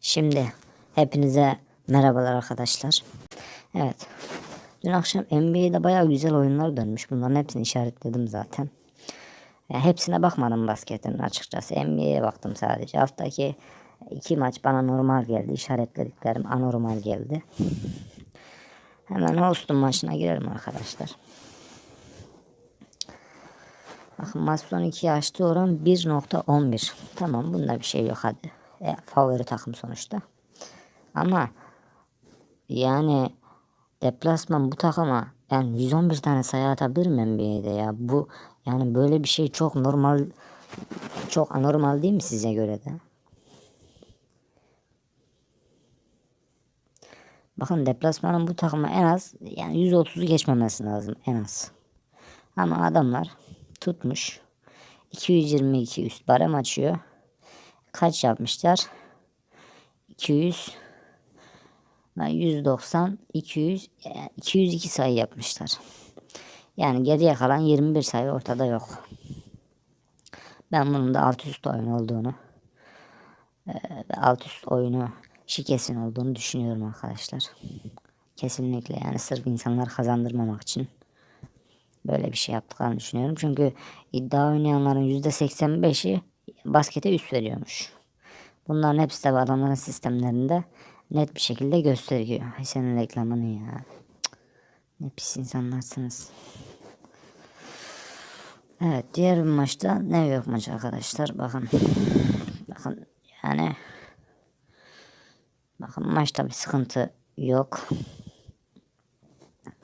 Şimdi hepinize merhabalar arkadaşlar. Evet. Dün akşam NBA'de bayağı güzel oyunlar dönmüş. Bunların hepsini işaretledim zaten. Ya hepsine bakmadım basketin açıkçası. NBA'ye baktım sadece. Haftaki iki maç bana normal geldi. İşaretlediklerim anormal geldi. Hemen Houston maçına girelim arkadaşlar. Bakın maç son 2'ye açtığı oran 1.11. Tamam bunda bir şey yok hadi. E, favori takım sonuçta. Ama yani deplasman bu takıma yani 111 tane sayı atabilir mi NBA'de ya? Bu yani böyle bir şey çok normal çok anormal değil mi size göre de? Bakın deplasmanın bu takıma en az yani 130'u geçmemesi lazım en az. Ama adamlar tutmuş. 222 üst barem açıyor. Kaç yapmışlar? 200 190 200 yani 202 sayı yapmışlar. Yani geriye kalan 21 sayı ortada yok. Ben bunun da alt üst oyun olduğunu ve alt üst oyunu şikesin olduğunu düşünüyorum arkadaşlar. Kesinlikle yani sırf insanlar kazandırmamak için böyle bir şey yaptıklarını düşünüyorum. Çünkü iddia oynayanların %85'i baskete üst veriyormuş. Bunların hepsi de adamların sistemlerinde net bir şekilde gösteriyor. Ay senin reklamını ya. Cık. Ne pis insanlarsınız. Evet diğer bir maçta New York maçı arkadaşlar. Bakın. Bakın yani Bakın maçta bir sıkıntı yok.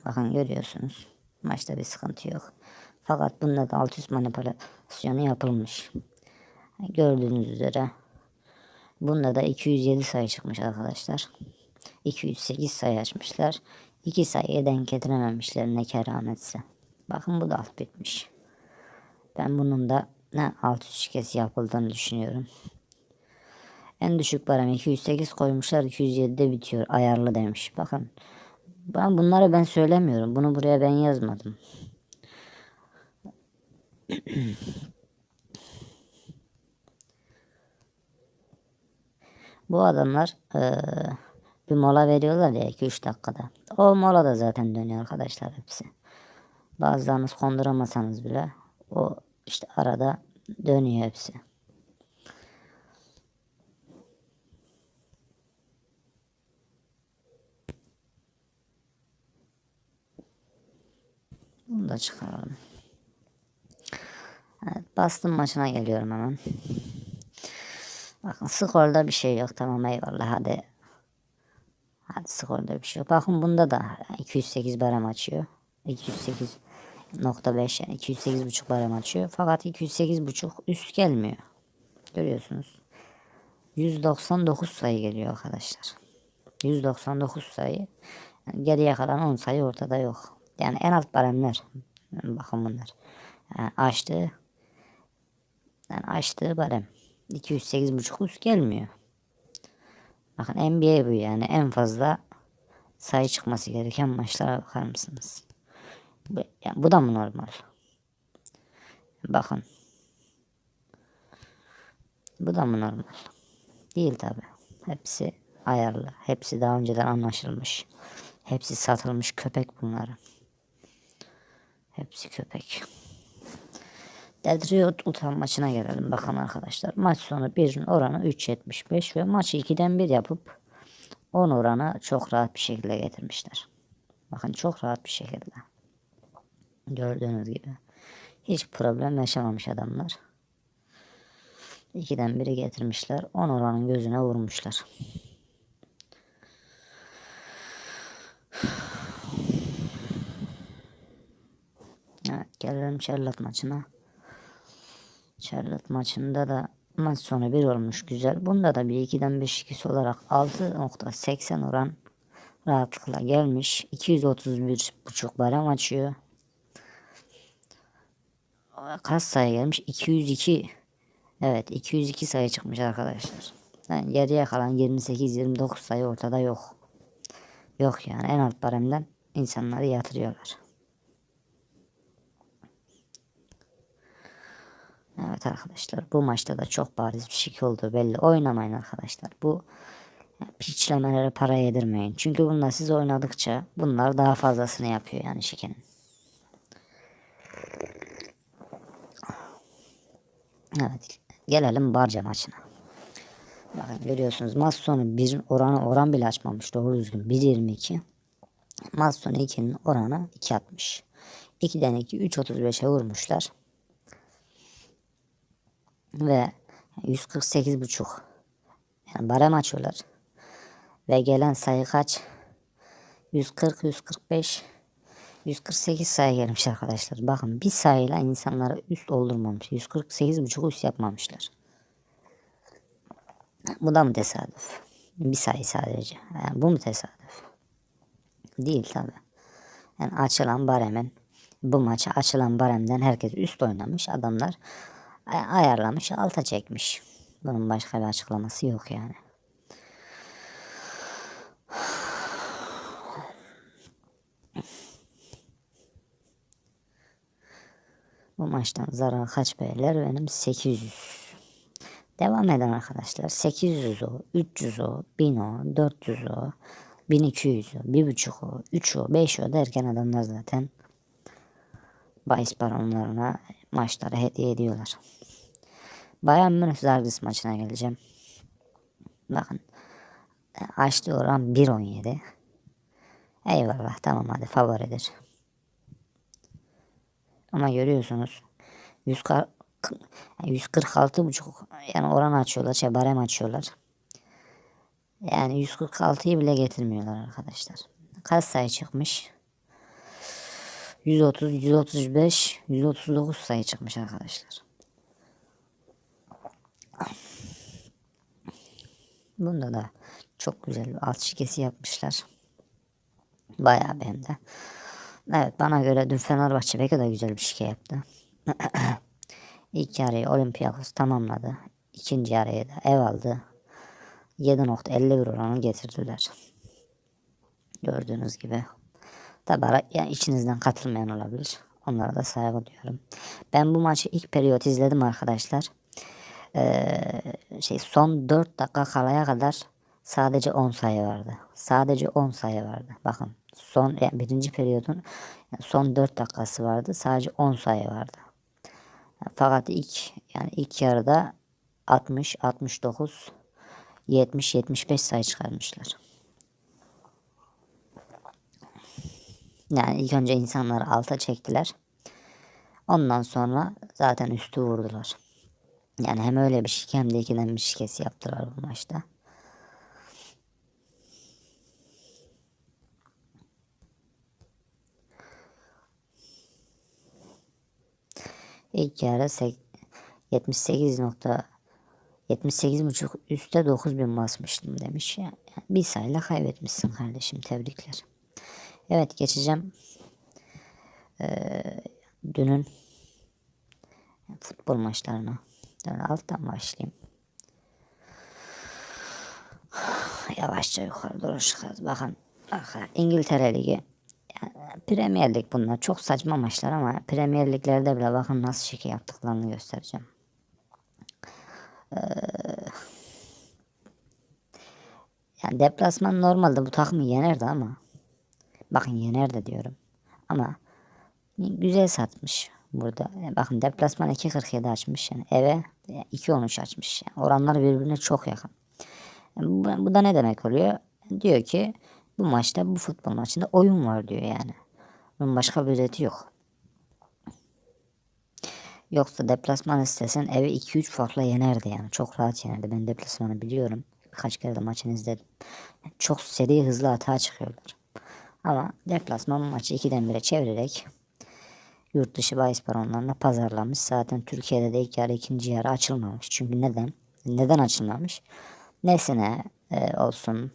Bakın görüyorsunuz. Maçta bir sıkıntı yok. Fakat bunda da alt üst manipülasyonu yapılmış. Gördüğünüz üzere. Bunda da 207 sayı çıkmış arkadaşlar. 208 sayı açmışlar. 2 sayıya denk getirememişler ne kerametse. Bakın bu da alt bitmiş. Ben bunun da ne alt üst şikesi yapıldığını düşünüyorum. En düşük barem 208 koymuşlar 207'de bitiyor ayarlı demiş. Bakın ben bunları ben söylemiyorum. Bunu buraya ben yazmadım. Bu adamlar eee, bir mola veriyorlar ya 2-3 dakikada. O mola da zaten dönüyor arkadaşlar hepsi. Bazılarınız konduramasanız bile o işte arada dönüyor hepsi. Bunu da çıkaralım. Evet, Boston maçına geliyorum hemen. Bakın skorda bir şey yok. Tamam eyvallah hadi. Hadi skorda bir şey yok. Bakın bunda da 208 barem açıyor. 208.5 yani 208.5 barem açıyor. Fakat 208.5 üst gelmiyor. Görüyorsunuz. 199 sayı geliyor arkadaşlar. 199 sayı. Yani geriye kalan 10 sayı ortada yok. Yani en alt baremler. Bakın bunlar. Yani açtığı yani açtığı barem. 208.5 üst gelmiyor. Bakın NBA bu yani en fazla sayı çıkması gereken maçlara bakar mısınız? Bu, yani bu da mı normal? Bakın. Bu da mı normal? Değil tabi. Hepsi ayarlı. Hepsi daha önceden anlaşılmış. Hepsi satılmış köpek bunları. Hepsi köpek. Detroit Utan maçına gelelim bakın arkadaşlar. Maç sonu 1'in oranı 3.75 ve maçı 2'den 1 yapıp 10 oranı çok rahat bir şekilde getirmişler. Bakın çok rahat bir şekilde. Gördüğünüz gibi. Hiç problem yaşamamış adamlar. 2'den 1'i getirmişler. 10 oranın gözüne vurmuşlar. Evet gelelim Charlotte maçına. Charlotte maçında da maç sonu bir olmuş güzel. Bunda da bir 2'den 5 ikisi olarak 6.80 oran rahatlıkla gelmiş. 231.5 barem açıyor. Kaç sayı gelmiş? 202. Evet 202 sayı çıkmış arkadaşlar. Yani geriye kalan 28-29 sayı ortada yok. Yok yani en alt baremden insanları yatırıyorlar. Evet arkadaşlar bu maçta da çok bariz bir şekilde oldu belli. Oynamayın arkadaşlar. Bu piçlemelere para yedirmeyin. Çünkü bunlar siz oynadıkça bunlar daha fazlasını yapıyor yani şikenin. Evet. Gelelim Barca maçına. Bakın görüyorsunuz maç sonu oranı oran bile açmamış doğru düzgün 1.22. Maç sonu 2'nin oranı 2.60. 2'den 2 3.35'e vurmuşlar. Ve 148.5 yani barem açıyorlar. Ve gelen sayı kaç? 140, 145, 148 sayı gelmiş arkadaşlar. Bakın bir sayıyla insanlara üst oldurmamış. 148.5 üst yapmamışlar. Bu da mı tesadüf? Bir sayı sadece. Yani bu mu tesadüf? Değil tabi. Yani açılan baremin bu maça açılan baremden herkes üst oynamış. Adamlar ayarlamış alta çekmiş. Bunun başka bir açıklaması yok yani. Bu maçtan zarar kaç beyler? Benim 800. Devam eden arkadaşlar. 800 o, 300 o, 1000 o, 400 o, 1200 o, 1.5 o, 3 o, 5 o derken adamlar zaten bahis baronlarına maçları hediye ediyorlar. Bayern Münih Zalgiris maçına geleceğim. Bakın. e, Açlı oran 1.17. Eyvallah tamam hadi favoridir. Ama görüyorsunuz 140 146 buçuk yani oran açıyorlar, şey barem açıyorlar. Yani 146'yı bile getirmiyorlar arkadaşlar. Kaç sayı çıkmış? 130, 135, 139 sayı çıkmış arkadaşlar. Bunda da çok güzel bir alt şikesi yapmışlar. Bayağı beğendi. Evet bana göre dün Fenerbahçe belki de güzel bir şike yaptı. İlk yarıyı Olympiakos tamamladı. İkinci yarıyı da ev aldı. 7.51 oranı getirdiler. Gördüğünüz gibi. Tabi yani içinizden katılmayan olabilir. Onlara da saygı duyuyorum. Ben bu maçı ilk periyot izledim arkadaşlar. Ee, şey son 4 dakika kalaya kadar sadece 10 sayı vardı. Sadece 10 sayı vardı. Bakın son yani birinci periyodun son 4 dakikası vardı. Sadece 10 sayı vardı. Fakat ilk yani ilk yarıda 60, 69, 70, 75 sayı çıkarmışlar. Yani ilk önce insanları alta çektiler. Ondan sonra zaten üstü vurdular. Yani hem öyle bir şike hem de ikiden bir şikesi yaptılar bu maçta. İlk yarı sek- 78 nokta 78 buçuk üstte 9000 basmıştım demiş. Yani bir sayıyla kaybetmişsin kardeşim tebrikler. Evet geçeceğim. Ee, dünün futbol maçlarına. Yani alttan başlayayım. Yavaşça yukarı doğru çıkarız. Bakın, bakın İngiltere Ligi. Yani Premier Lig bunlar. Çok saçma maçlar ama Premier Liglerde bile bakın nasıl şike yaptıklarını göstereceğim. Yani deplasman normalde bu takımı yenerdi ama bakın yenerdi diyorum. Ama güzel satmış burada. Bakın deplasman 2.47 açmış yani eve 2.13 açmış. Yani oranlar birbirine çok yakın. Yani bu, bu da ne demek oluyor? Diyor ki bu maçta bu futbol maçında oyun var diyor yani. Bunun başka bir özeti yok. Yoksa deplasman istesen evi 2-3 farkla yenerdi yani. Çok rahat yenerdi. Ben deplasmanı biliyorum. Birkaç kere de maçını izledim. Çok seri hızlı hata çıkıyorlar. Ama deplasman maçı 2'den 1'e çevirerek yurt dışı bahis baronlarına pazarlamış. Zaten Türkiye'de de ilk yarı ikinci yarı açılmamış. Çünkü neden? Neden açılmamış? Nesine e, olsun.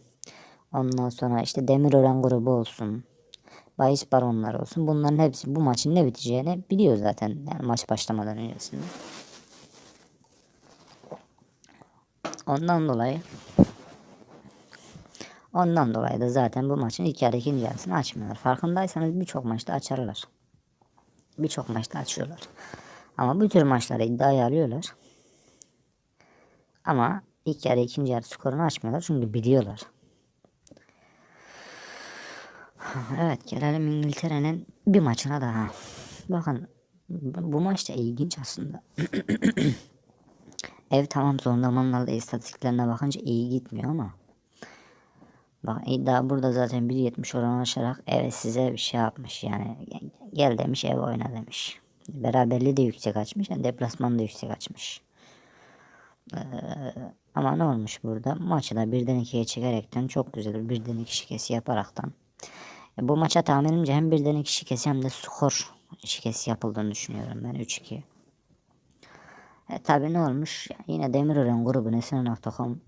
Ondan sonra işte Demirören grubu olsun. Bahis baronları olsun. Bunların hepsi bu maçın ne biteceğini biliyor zaten. Yani maç başlamadan öncesinde. Ondan dolayı Ondan dolayı da zaten bu maçın ilk yarı ikinci yarısını açmıyorlar. Farkındaysanız birçok maçta açarlar. Birçok maçta açıyorlar. Ama bu tür maçlara iddiayı alıyorlar. Ama ilk yarı ikinci yarı skorunu açmıyorlar çünkü biliyorlar. Evet gelelim İngiltere'nin bir maçına daha. Bakın bu maç da ilginç aslında. Ev tamam son zamanlarda istatistiklerine bakınca iyi gitmiyor ama Bak iddia burada zaten 1.70 oran aşarak evet size bir şey yapmış yani gel demiş ev oyna demiş. Beraberliği de yüksek açmış yani deplasman da yüksek açmış. Ee, ama ne olmuş burada? Maçı da birden ikiye çekerekten çok güzel bir birden iki şikesi yaparaktan. E, bu maça tahminimce hem birden iki şikesi hem de skor şikesi yapıldığını düşünüyorum ben 3-2. E, tabi ne olmuş? Yine Demirören grubu Nesine.com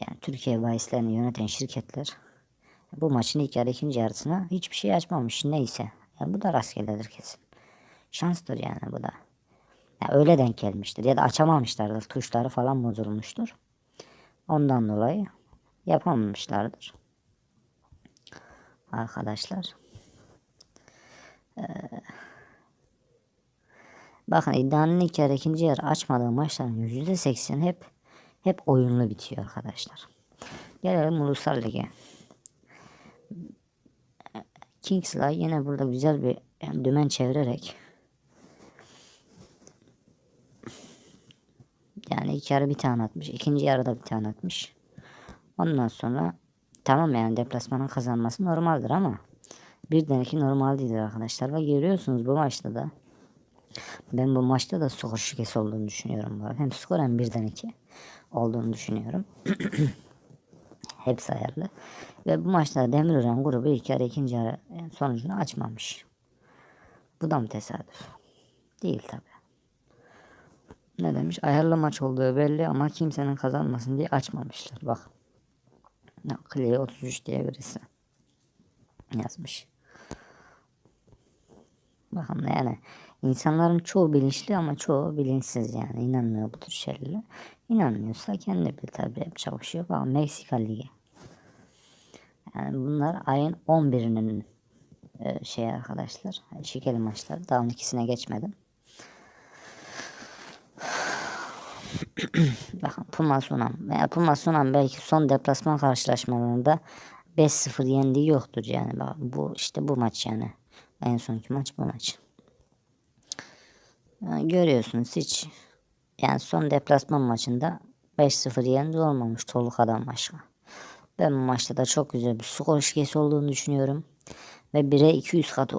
yani Türkiye bahislerini yöneten şirketler bu maçın ilk yarı ikinci yarısına hiçbir şey açmamış neyse. Yani bu da rastgeledir kesin. Şanstır yani bu da. Ya öyle denk gelmiştir ya da açamamışlardır. Tuşları falan bozulmuştur. Ondan dolayı yapamamışlardır. Arkadaşlar. Ee, bakın iddianın ilk yarı ikinci yarı açmadığı maçların %80 hep hep oyunlu bitiyor arkadaşlar. Gelelim Uluslar Ligi. Kingsley yine burada güzel bir dümen çevirerek yani ilk yarı bir tane atmış. ikinci yarıda bir tane atmış. Ondan sonra tamam yani deplasmanın kazanması normaldir ama birden iki normal değildir arkadaşlar. Ve görüyorsunuz bu maçta da ben bu maçta da skor şikesi olduğunu düşünüyorum. Arada. Hem skor hem birden iki olduğunu düşünüyorum. Hepsi ayarlı. Ve bu maçta Demirören grubu ilk yarı ikinci yarı sonucunu açmamış. Bu da mı tesadüf? Değil tabi. Ne demiş? Ayarlı maç olduğu belli ama kimsenin kazanmasın diye açmamışlar. Bak. Clay 33 diye birisi yazmış. Bakın yani insanların çoğu bilinçli ama çoğu bilinçsiz yani inanmıyor bu tür şeylere. İnanmıyorsa kendi bir tabi yapacak bir şey yok Meksika Ligi. Yani bunlar ayın 11'inin e, şey arkadaşlar. Şikeli maçlar. Daha ikisine geçmedim. Bakın Puma Sunan. Veya Puma Sunan belki son deplasman karşılaşmalarında 5-0 yendiği yoktur yani. Bak, bu işte bu maç yani. En sonki maç bu maç. Görüyorsunuz hiç yani son deplasman maçında 5-0 yendi olmamış Toluka'dan başka. Ben bu maçta da çok güzel bir skor şikesi olduğunu düşünüyorum. Ve 1'e 200 katı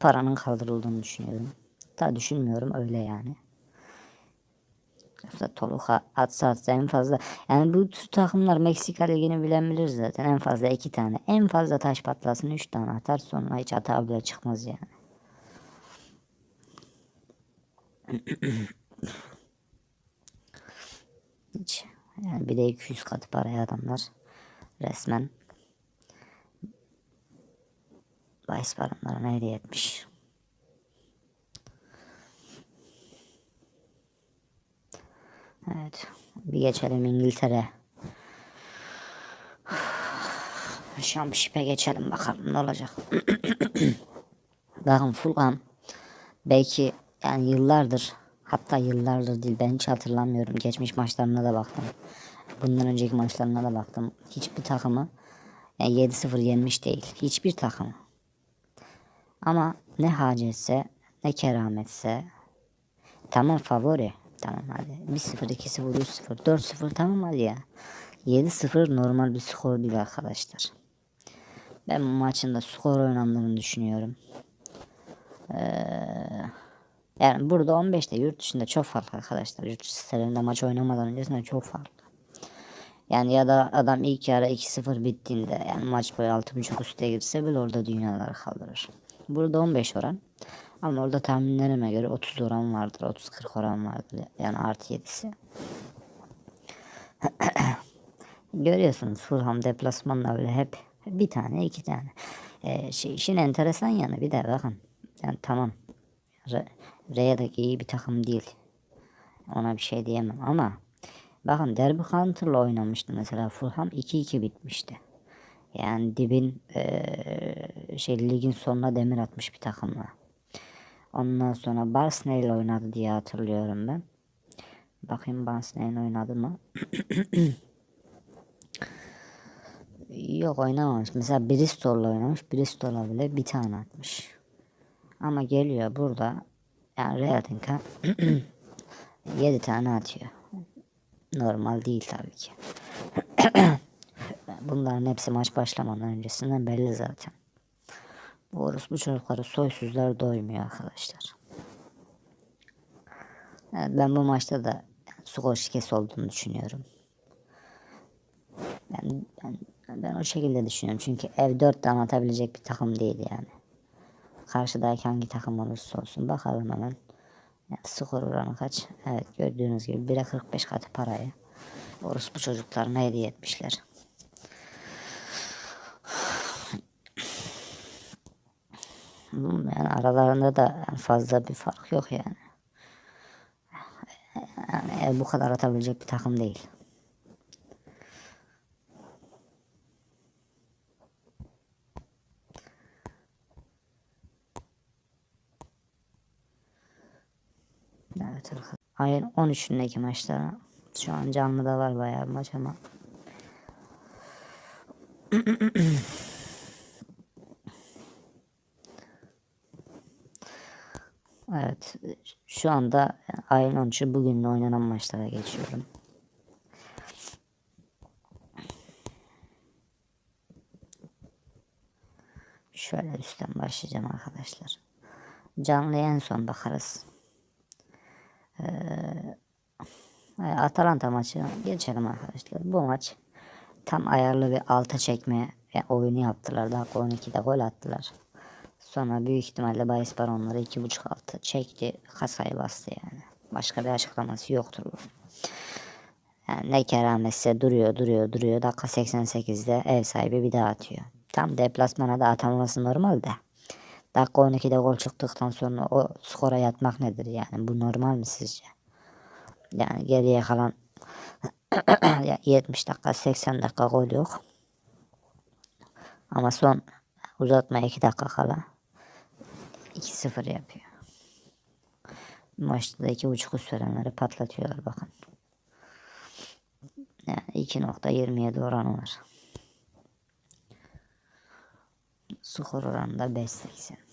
paranın kaldırıldığını düşünüyorum. Da düşünmüyorum öyle yani. Yoksa Toluca atsa atsa en fazla. Yani bu takımlar Meksika ligini bilen bilir zaten. En fazla iki tane. En fazla taş patlasın üç tane atar. Sonra hiç hata bile çıkmaz yani. Hiç. Yani bir de 200 katı paraya adamlar resmen bahis paranlarına hediye etmiş. Evet. Bir geçelim İngiltere. Şampiyonşip'e geçelim bakalım ne olacak. Bakın Fulham belki yani yıllardır hatta yıllardır değil ben hiç hatırlamıyorum. Geçmiş maçlarına da baktım. Bundan önceki maçlarına da baktım. Hiçbir takımı yani 7-0 yenmiş değil. Hiçbir takımı. Ama ne hacetse ne kerametse tamam favori. Tamam hadi. 1-0, 2-0, 3-0, 4-0 tamam hadi ya. 7-0 normal bir skor değil arkadaşlar. Ben bu maçın da skor oynandığını düşünüyorum. Ee, yani burada 15'te yurt dışında çok farklı arkadaşlar. Yurt dışı sitelerinde maç oynamadan öncesinde çok farklı. Yani ya da adam ilk yarı 2-0 bittiğinde yani maç boyu 6.5 üstte girse bile orada dünyaları kaldırır. Burada 15 oran. Ama orada tahminlerime göre 30 oran vardır. 30-40 oran vardır. Yani artı 7'si. Görüyorsunuz Fulham deplasmanla öyle hep bir tane iki tane. Ee, şey, işin enteresan yanı bir de bakın. Yani tamam. Re, Rea'daki iyi bir takım değil. Ona bir şey diyemem ama bakın Derby County'la oynamıştı mesela Fulham 2-2 bitmişti. Yani dibin ee, şey ligin sonuna demir atmış bir takımla. Ondan sonra Barcelona ile oynadı diye hatırlıyorum ben. Bakayım Barnsley'in oynadı mı? Yok oynamamış. Mesela Bristol'la oynamış. Bristol'a bile bir tane atmış. Ama geliyor burada yani Real'inka 7 tane atıyor. Normal değil tabii ki. Bunların hepsi maç başlamadan öncesinden belli zaten. Bu orospu çocukları soysuzlar doymuyor arkadaşlar. Evet, ben bu maçta da skor şikesi olduğunu düşünüyorum. Ben, ben, ben o şekilde düşünüyorum. Çünkü ev 4 tane atabilecek bir takım değil yani. Karşıdaki hangi takım olursa olsun. Bakalım hemen. Skor oranı kaç? Evet gördüğünüz gibi 1'e 45 katı parayı. Orospu çocuklarına hediye etmişler. Yani aralarında da fazla bir fark yok yani. Yani bu kadar atabilecek bir takım değil. Arkadaşlar. Ayın 13'ündeki maçlara şu an canlıda var bayağı maç ama Evet şu anda ayın 13'ü bugün oynanan maçlara geçiyorum. Şöyle üstten başlayacağım arkadaşlar. Canlıya en son bakarız. Ee, Atalanta maçı geçelim arkadaşlar. Bu maç tam ayarlı bir alta çekme oyunu yaptılar. Daha 12'de gol attılar. Sonra büyük ihtimalle bahis baronları 2.5 altı çekti. Kasayı bastı yani. Başka bir açıklaması yoktur bu. Yani ne kerametse duruyor duruyor duruyor. Dakika 88'de ev sahibi bir daha atıyor. Tam deplasmana da atamaması normal de. Dakika 12'de gol çıktıktan sonra o skora yatmak nedir yani? Bu normal mi sizce? Yani geriye kalan 70 dakika 80 dakika gol yok. Ama son uzatma 2 dakika kala 2-0 yapıyor. Maçta da 2.5 üst patlatıyorlar bakın. Yani 2.27 oranı var. Skor oranı da 5.80.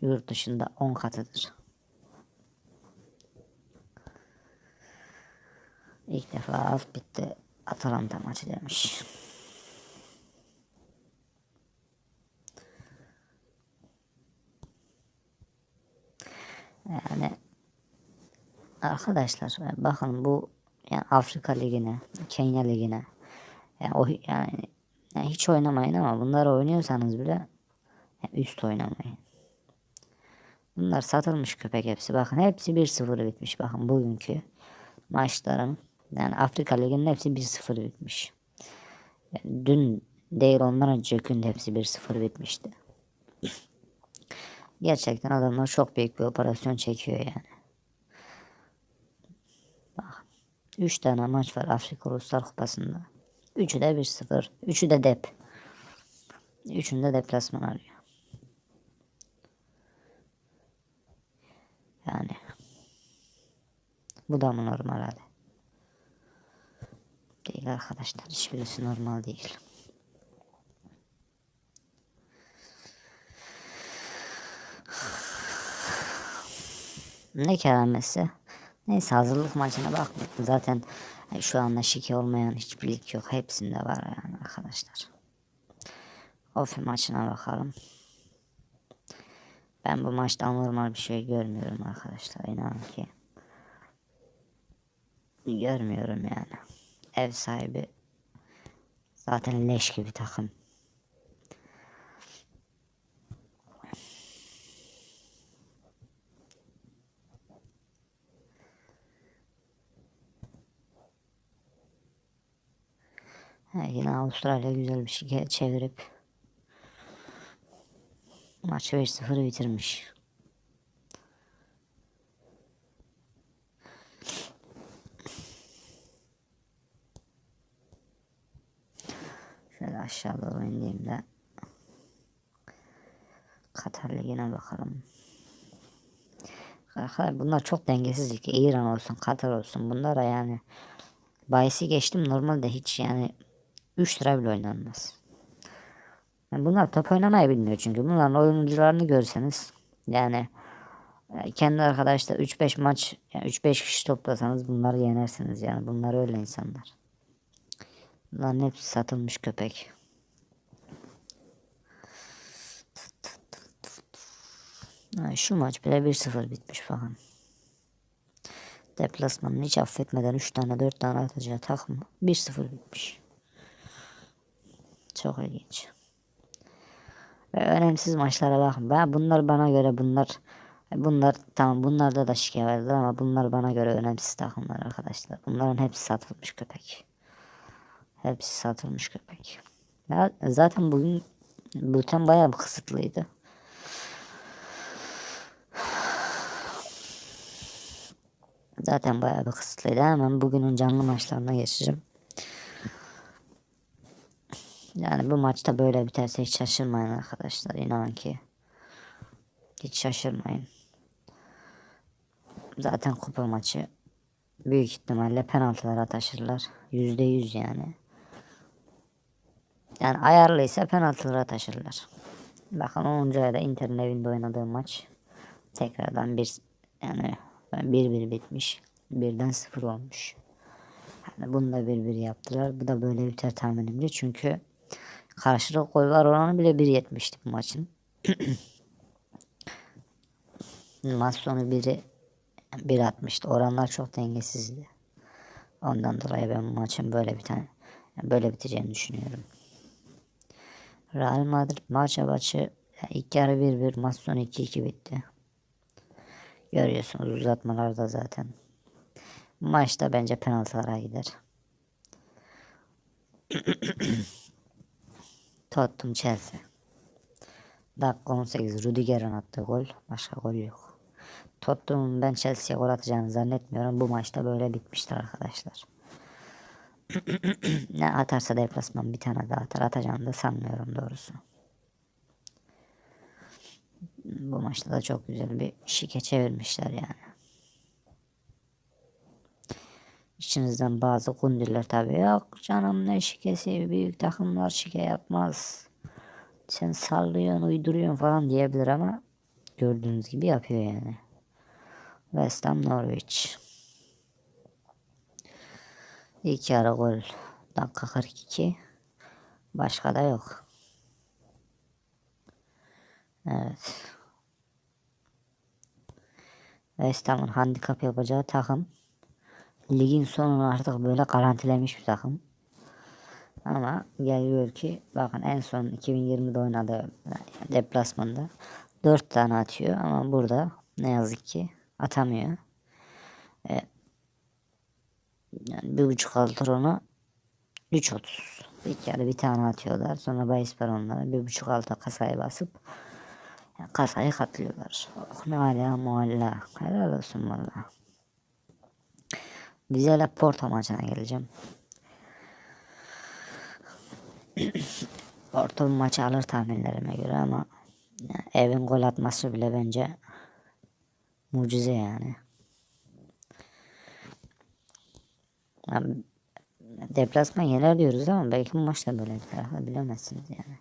Yurt dışında 10 katıdır. İlk defa bitti. Atalanta maçı demiş. Yani arkadaşlar bakın bu yani Afrika Ligi'ne, Kenya Ligi'ne yani o yani, yani hiç oynamayın ama bunları oynuyorsanız bile yani üst oynamayın. Bunlar satılmış köpek hepsi. Bakın hepsi 1-0 bitmiş. Bakın bugünkü maçların yani Afrika Ligi'nin hepsi 1-0 bitmiş. Yani dün değil ondan önceki gün hepsi 1-0 bitmişti. Gerçekten adamlar çok büyük bir operasyon çekiyor yani. Bak. 3 tane maç var Afrika Uluslar Kupası'nda. 3'ü de 1-0. 3'ü de dep. Üçünde deplasman arıyor. Yani. Bu da mı normal hadi? Değil arkadaşlar. Hiçbirisi normal değil. Ne keramesi. Neyse hazırlık maçına bakmayın. Zaten şu anda şike olmayan hiçbir lig yok. Hepsinde var yani arkadaşlar. Ofi maçına bakalım. Ben bu maçta normal bir şey görmüyorum arkadaşlar. İnanın ki. Görmüyorum yani. Ev sahibi zaten leş gibi takım. He, yine Avustralya güzel bir şey çevirip maçı 5-0 bitirmiş. Şöyle aşağı doğru indiğimde Katar Ligi'ne bakalım. Arkadaşlar bunlar çok dengesizlik. İran olsun, Katar olsun. Bunlara yani bahisi geçtim normalde hiç yani 3 lira bile oynanmaz. Yani bunlar top oynamayı bilmiyor çünkü. Bunların oyuncularını görseniz yani e, kendi arkadaşlar 3-5 maç yani 3-5 kişi toplasanız bunları yenersiniz yani. Bunlar öyle insanlar. Bunların hepsi satılmış köpek. Ha, şu maç bile 1-0 bitmiş bakın. Deplasmanını hiç affetmeden 3 tane 4 tane atacağı takım 1-0 bitmiş. Çok ilginç. Ve önemsiz maçlara bakın. Ben bunlar bana göre bunlar bunlar tamam bunlarda da şike vardır ama bunlar bana göre önemsiz takımlar arkadaşlar. Bunların hepsi satılmış köpek. Hepsi satılmış köpek. Ya zaten bugün bülten bayağı kısıtlıydı. Zaten bayağı bir kısıtlıydı. Hemen bugünün canlı maçlarına geçeceğim. Yani bu maçta böyle biterse hiç şaşırmayın arkadaşlar. İnanın ki. Hiç şaşırmayın. Zaten kupa maçı büyük ihtimalle penaltılara taşırlar. Yüzde yüz yani. Yani ayarlıysa penaltılara taşırlar. Bakın 10. ayda Inter'in evinde oynadığım maç tekrardan bir yani 1-1 bitmiş. Birden 0 olmuş. Yani bunu da 1-1 yaptılar. Bu da böyle biter tahminimce. Çünkü karşılık gol var oranı bile 1.70'ti bu maçın. Maç sonu 1'i 1.60'tı. Oranlar çok dengesizdi. Ondan dolayı ben bu maçın böyle bir tane böyle biteceğini düşünüyorum. Real Madrid maça maçı ilk yarı 1-1 maç sonu 2-2 bitti. Görüyorsunuz uzatmalarda zaten. Maçta bence penaltılara gider. Tottenham Chelsea. Dakika 18 Rudiger'in attığı gol. Başka gol yok. Tottenham'ın ben Chelsea'ye gol atacağını zannetmiyorum. Bu maçta böyle bitmiştir arkadaşlar. ne atarsa deplasman bir tane daha atar. Atacağını da sanmıyorum doğrusu. Bu maçta da çok güzel bir şike çevirmişler yani. İçinizden bazı kundiller tabi yok canım ne şikesi büyük takımlar şike yapmaz. Sen sallıyorsun uyduruyorsun falan diyebilir ama gördüğünüz gibi yapıyor yani. West Ham Norwich. İlk yarı gol. Dakika 42. Başka da yok. Evet. West Ham'ın handikap yapacağı takım. Ligin sonunu artık böyle garantilemiş bir takım. Ama geliyor ki bakın en son 2020'de oynadığı deplasmanda 4 tane atıyor ama burada ne yazık ki atamıyor. E, yani bir buçuk altı onu 3.30. İlk yarı bir tane atıyorlar. Sonra bahis onlara bir buçuk altı kasayı basıp kasayı katlıyorlar. Oh ne ala mualla. Helal olsun valla. Vizela Porto maçına geleceğim. Porto bir maçı alır tahminlerime göre ama evin gol atması bile bence mucize yani. deplasman yener diyoruz ama belki bu maçta böyle biter. Bilemezsiniz yani.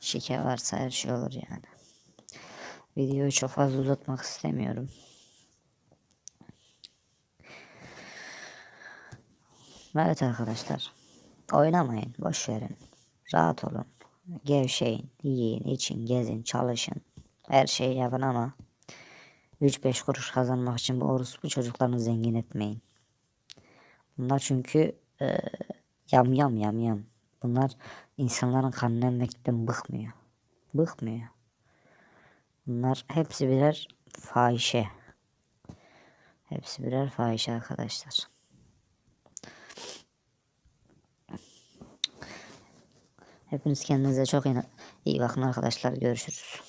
Şike varsa her şey olur yani. Videoyu çok fazla uzatmak istemiyorum. Evet arkadaşlar. Oynamayın. Boş verin. Rahat olun. Gevşeyin. Yiyin, için, gezin, çalışın. Her şeyi yapın ama 3-5 kuruş kazanmak için bu orospu çocuklarını zengin etmeyin. Bunlar çünkü e, yam yam yam yam. Bunlar insanların kanını emmekten bıkmıyor. Bıkmıyor. Bunlar hepsi birer fahişe. Hepsi birer fahişe arkadaşlar. Hepiniz kendinize çok iyi bakın arkadaşlar. Görüşürüz.